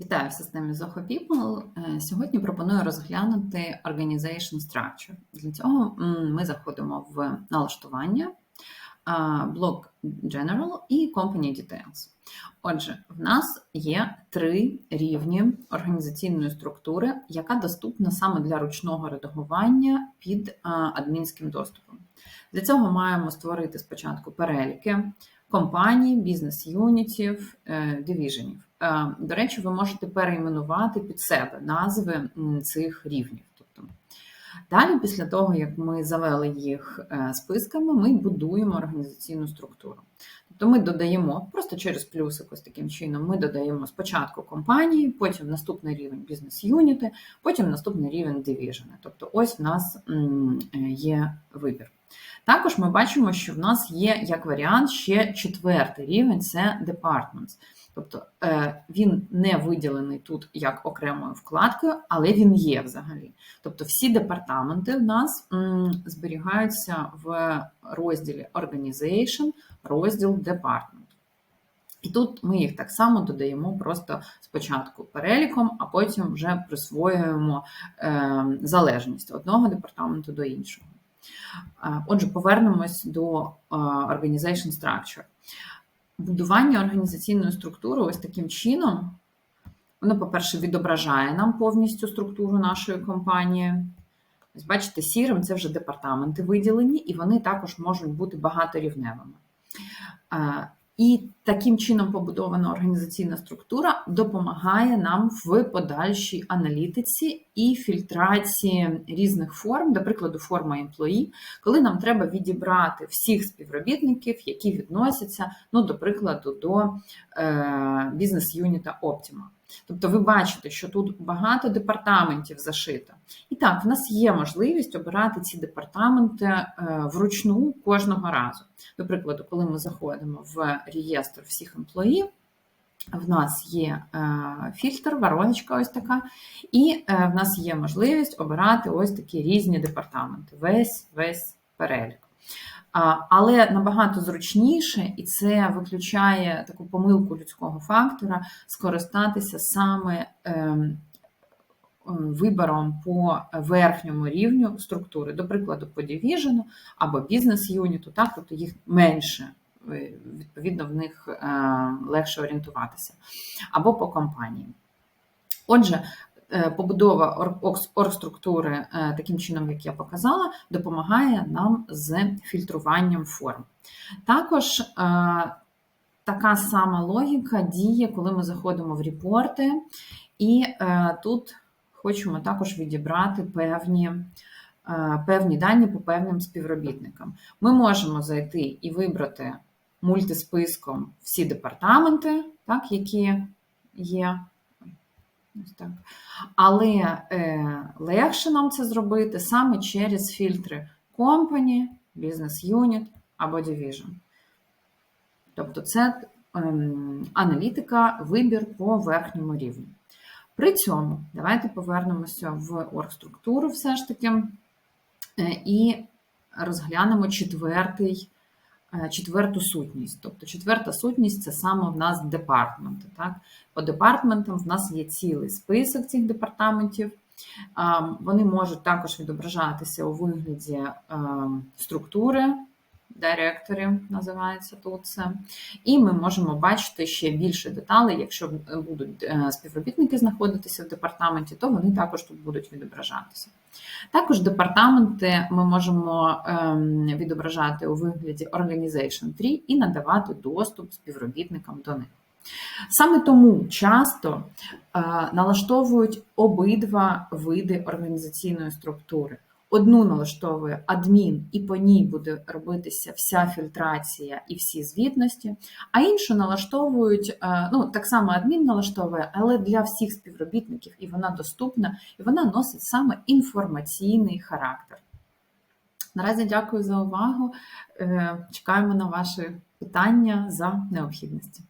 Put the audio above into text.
Вітаю в системі Zoho People. Е, Сьогодні пропоную розглянути Organization Structure. Для цього ми заходимо в налаштування, блок General і Company Details. Отже, в нас є три рівні організаційної структури, яка доступна саме для ручного редагування під адмінським доступом. Для цього маємо створити спочатку переліки компаній, бізнес-юнітів, е, дивіженів. Е, До речі, ви можете перейменувати під себе назви цих рівнів. Тобто, далі, після того, як ми завели їх е, списками, ми будуємо організаційну структуру. Тобто ми додаємо просто через плюсик, ось таким чином, ми додаємо спочатку компанії, потім наступний рівень бізнес-юніти, потім наступний рівень дивіжени. Тобто, ось в нас є вибір. Також ми бачимо, що в нас є як варіант ще четвертий рівень це departments. Тобто е, він не виділений тут як окремою вкладкою, але він є взагалі. Тобто всі департаменти в нас зберігаються в розділі Organization, розділ Department. І тут ми їх так само додаємо просто спочатку переліком, а потім вже присвоюємо е, залежність одного департаменту до іншого. Е, Отже, повернемось до е, Organization Structure. Будування організаційної структури ось таким чином, воно, по-перше, відображає нам повністю структуру нашої компанії. Ось бачите, сірим це вже департаменти виділені, і вони також можуть бути багаторівневими. І таким чином побудована організаційна структура допомагає нам в подальшій аналітиці і фільтрації різних форм, до прикладу, форма імплої, коли нам треба відібрати всіх співробітників, які відносяться, ну, до прикладу, до е, бізнес-юніта Optima. Тобто ви бачите, що тут багато департаментів зашито. І так, в нас є можливість обирати ці департаменти е, вручну кожного разу. До прикладу, коли ми заходимо в реєстр всіх емплоїв, в нас є е, фільтр, вороночка ось така, і е, в нас є можливість обирати ось такі різні департаменти, весь весь перелік. Але набагато зручніше, і це виключає таку помилку людського фактора, скористатися саме ем, вибором по верхньому рівню структури, до прикладу, по дивіжену або бізнес-юніту, так, тобто їх менше, е, відповідно, в них е, легше орієнтуватися, або по компанії. Отже, побудова оргструктури таким чином, як я показала, допомагає нам з фільтруванням форм. Також така сама логіка діє, коли ми заходимо в репорти, і тут хочемо також відібрати певні певні дані по певним співробітникам. Ми можемо зайти і вибрати мультисписком всі департаменти, так, які є. Ось так. Але е, легше нам це зробити саме через фільтри Company, Business Unit або Division. Тобто це е, аналітика, вибір по верхньому рівню. При цьому давайте повернемося в оргструктуру все ж таки е, і розглянемо четвертий, четверту сутність. Тобто четверта сутність це саме в нас департаменти. Так? По департаментам в нас є цілий список цих департаментів. Вони можуть також відображатися у вигляді структури директорі називається тут це. І ми можемо бачити ще більше деталей. Якщо будуть е, співробітники знаходитися в департаменті, то вони також тут будуть відображатися. Також департаменти ми можемо ем, відображати у вигляді Organization Tree і надавати доступ співробітникам до них. Саме тому часто е, налаштовують обидва види організаційної структури. Одну налаштовує адмін, і по ній буде робитися вся фільтрація і всі звітності, а іншу налаштовують, е, ну так само адмін налаштовує, але для всіх співробітників і вона доступна, і вона носить саме інформаційний характер. Наразі дякую за увагу. Е, чекаємо на ваші питання за необхідності.